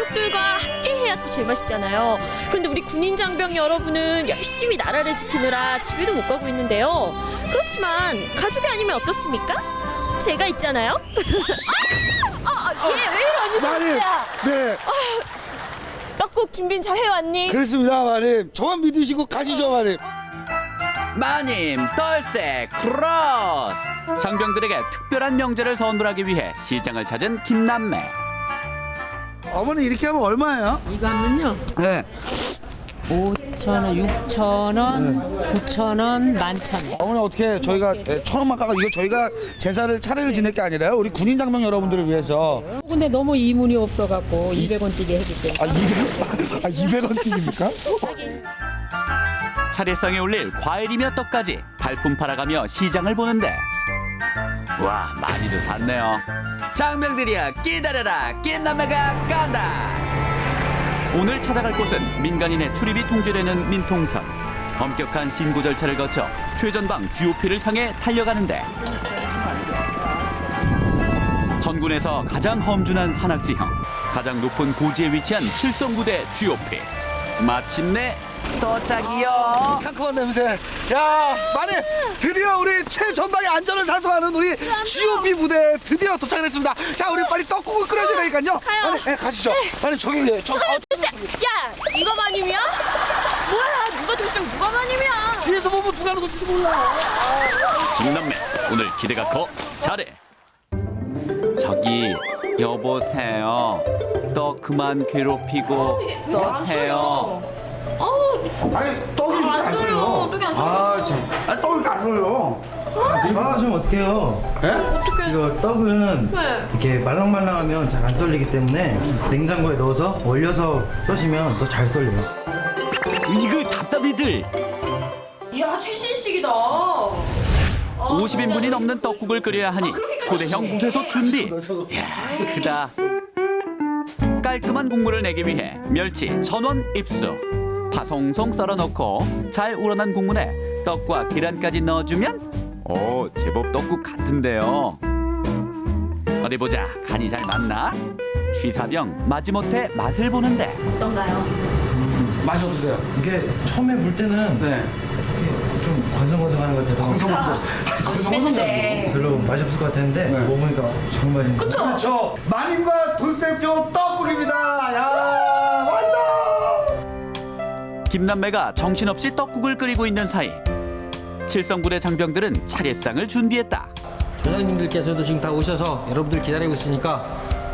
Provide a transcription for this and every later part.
가족들과 함께 해야 또 제맛이잖아요. 그런데 우리 군인 장병 여러분은 열심히 나라를 지키느라 집에도 못 가고 있는데요. 그렇지만 가족이 아니면 어떻습니까? 제가 있잖아요. 아, 아, 얘왜 이러니 마님, 진짜? 네, 떡국 준비 잘 해왔니? 그렇습니다, 마님. 저만 믿으시고 가시죠, 마님. 마님 떨세 크로스 장병들에게 특별한 명절을 선물하기 위해 시장을 찾은 김남매 어머니 이렇게 하면 얼마예요? 이거 하면요 네. 5천 원, 6천 원, 9천 원, 만천 원. 어머니 어떻게 저희가 예, 천 원만 깎아 이거 저희가 제사를 차례를 지낼 게 아니라요. 우리 군인 장병 여러분들을 위해서 근데 너무 이문이 없어갖고 200원 뛰게 해줄게요. 아 200, 아 200원 띠입니까? 차례상에 올릴 과일이며 떡까지 발품 팔아가며 시장을 보는데 와 많이들 샀네요 장병들이야. 기다려라. 김남매가 간다. 오늘 찾아갈 곳은 민간인의 출입이 통제되는 민통선. 엄격한 신고 절차를 거쳐 최전방 GOP를 향해 달려가는데 전군에서 가장 험준한 산악지형 가장 높은 고지에 위치한 칠성부대 GOP 마침내 도착이요 상큼한 냄새. 야, 마님 드디어 우리 최전방의 안전을 사수하는 우리 GOP 부대 드디어 도착했습니다. 자, 우리 빨리 떡국을 끓여줘야 되니까요. 마님, 예, 가시죠. 마님 저기 예, 저 잠깐만, 둘세. 야, 누가 마님이야? 뭐야, 누가 둘세, 누가 마님이야? 뒤에서 보면 누가 누군지도 몰라. 김남매 오늘 기대가 커 잘해 저기 여보세요 또 그만 괴롭히고 써세요 어우, 미쳐. 아니 떡이 아, 안 썰려. 떡이 안 썰려. 아, 참. 아, 떡이 안 썰려. 아, 좀 어떡해요? 예? 어떡해. 이거 떡은 네. 이렇게 말랑말랑하면 잘 안 썰리기 때문에 냉장고에 넣어서 얼려서 써시면 더 잘 썰려요. 이거 답답이들 이야, 최신식이다. 아, 50인분이 넘는 떡국을 끓여야 하니 초대형 무쇠솥 준비. 이야 크다. 깔끔한 국물을 내기 위해 멸치 전원 입수. 파송송 썰어 넣고 잘 우러난 국물에 떡과 계란까지 넣어주면 오 제법 떡국 같은데요. 어디 보자. 간이 잘 맞나? 취사병 마지못해 맛을 보는데. 어떤가요? 맛이 어떠세요? 이게 처음에 물 때는 네. 이렇게 좀 건성건성하는 것 같아서 했는데. 별로 맛이 없을 것 같았는데 네. 먹으니까 정말 맛있는 그쵸? 그렇죠. 마님과 돌쇠표 떡국입니다. 야, 완성! 김남매가 정신없이 떡국을 끓이고 있는 사이 칠성부대 장병들은 차례상을 준비했다 조장님들께서도 지금 다 오셔서 여러분들 기다리고 있으니까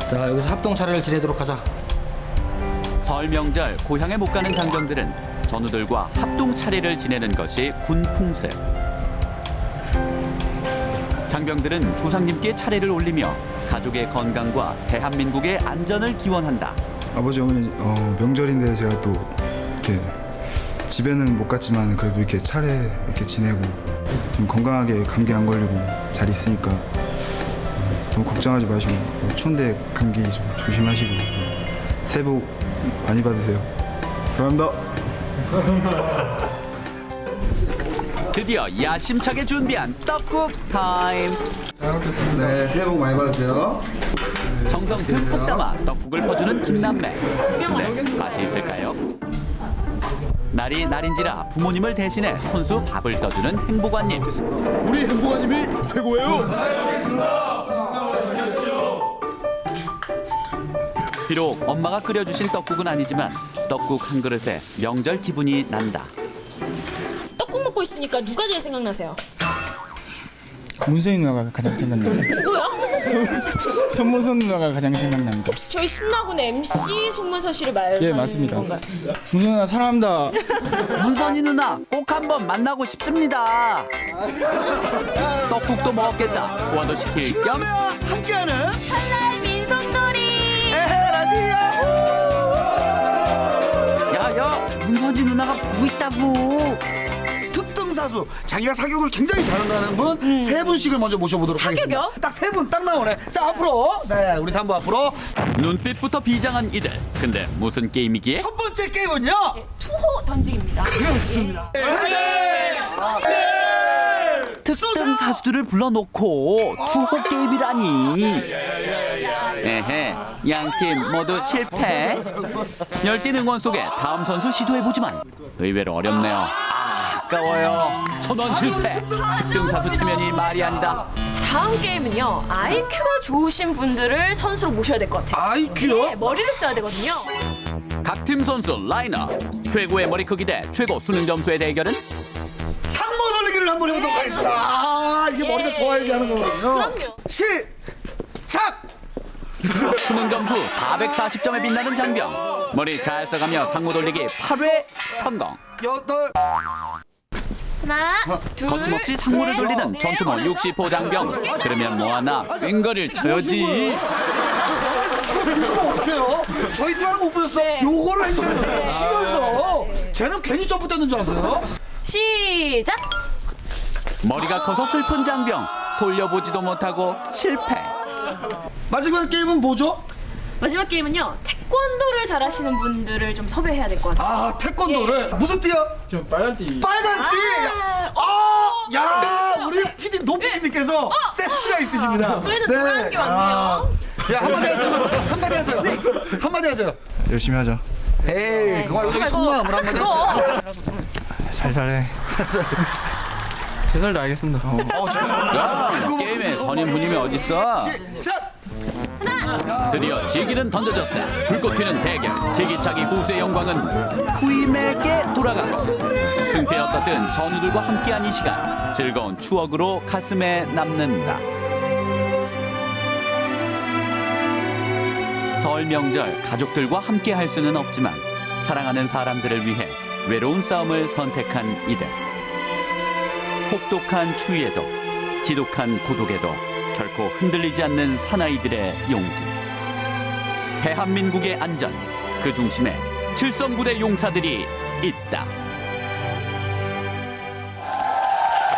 자 여기서 합동 차례를 지내도록 하자. 설 명절 고향에 못 가는 장병들은 전우들과 합동 차례를 지내는 것이 군 풍습. 장병들은 조상님께 차례를 올리며 가족의 건강과 대한민국의 안전을 기원한다. 아버지 어머니 어, 명절인데 제가 또 이렇게 집에는 못 갔지만 그래도 이렇게 차례 이렇게 지내고 좀 건강하게 감기 안 걸리고 잘 있으니까 어, 너무 걱정하지 마시고 어, 추운데 감기 좀 조심하시고 새해 복 많이 받으세요. 사랑합니다. 드디어 야심차게 준비한 떡국 타임. 네, 새해 복 많이 받으세요. 정성 듬뿍 담아 떡국을 퍼주는 김남매. 근데 맛이 있을까요? 날이 날인지라 부모님을 대신해 손수 밥을 떠주는 행복관님. 우리 행복관님이 최고예요. 비록 엄마가 끓여주신 떡국은 아니지만 떡국 한 그릇에 명절 기분이 난다. 있으니까 누가 제일 생각나세요? 문세인 누나가 가장 생각나요. 누구야? 손문선 누나가 가장 생각납니다. 혹시 저희 신나군 MC 손문서 씨를 말하는 예, 맞습니다. 건가요? 문선 누나 사랑합니다. 문선이 누나 꼭 한번 만나고 싶습니다. 떡국도 먹었겠다. 소화도 시킬 겸 함께하는 설날 민속놀이. 에헤라디야. 야야 문선지 누나가 보고 있다고. 특등사수 자기가 사격을 굉장히 잘한다는 분 세 분씩을 먼저 모셔보도록 하겠습니다. 사격이요? 딱세 분 딱 나오네. 자 앞으로 네 우리 삼부 앞으로 눈빛부터 비장한 이들. 근데 무슨 게임이기에? 첫 번째 게임은요. 투호 던지기입니다. 그렇습니다. 특등 사수들을 불러놓고 투호 게임이라니. 에헤, 양팀 모두 실패. 열띤 응원 속에 다음 선수 시도해보지만 의외로 어렵네요. 아까워요. 천원 실패. 특등 사수 체면이 말이 아니다. 다음 게임은요. IQ가 좋으신 분들을 선수로 모셔야 될 것 같아요. 아이큐요? 네, 머리를 써야 되거든요. 각 팀 선수 라이너 최고의 머리 크기 대 최고 수능 점수의 대결은 상모 돌리기를 한번 해보도록 하겠습니다. 아, 이게 머리가 좋아야지 하는 거거든요. 그럼요. 시작! 수능 점수 440점에 빛나는 장병 머리 잘 써가며 상무 돌리기 8회 성공 여덟. 하나, 둘, 거침없이 상무를 셋, 돌리는 넷, 전투모 60호 장병 들으면 뭐하나 꽹거리를 쳐야지 보시면 어떡해요? 저희 팀 하는 못 보셨어? 네. 요거를 해주세요. 쉬면서. 쟤는 괜히 점프 뛰는 줄 아세요? 시작. 머리가 커서 슬픈 장병 돌려보지도 못하고 실패 마지막 게임은 뭐죠? 마지막 게임은요. 태권도를 잘하시는 분들을 좀 섭외해야 될 것 같아요. 아, 태권도를. 무슨 띠요? 저 빨간 띠. 빨간 띠! 아, 아, 야, 우리 네. PD 노피디님께서 센스가 있으십니다. 저희는 네. 노란 게 왔네요. 아. 야, 한마디 하세요. 한마디 하세요. 한마디 하세요. 열심히 하자. 에이, 그만 여기 속마음을 한마디. 하세요. 살살해. 제살도 알겠습니다. 어, 죄송합니다. 야 게임에 선임 분임이 어딨어 시작! 드디어 지기는 던져졌다. 불꽃 튀는 대결. 제기차기 고수의 영광은 후임에게 돌아가 승패 어떻든 전우들과 함께한 이 시간 즐거운 추억으로 가슴에 남는다. 설 명절 가족들과 함께 할 수는 없지만 사랑하는 사람들을 위해 외로운 싸움을 선택한 이들. 혹독한 추위에도 지독한 고독에도 결코 흔들리지 않는 사나이들의 용기. 대한민국의 안전 그 중심에 칠성부대 용사들이 있다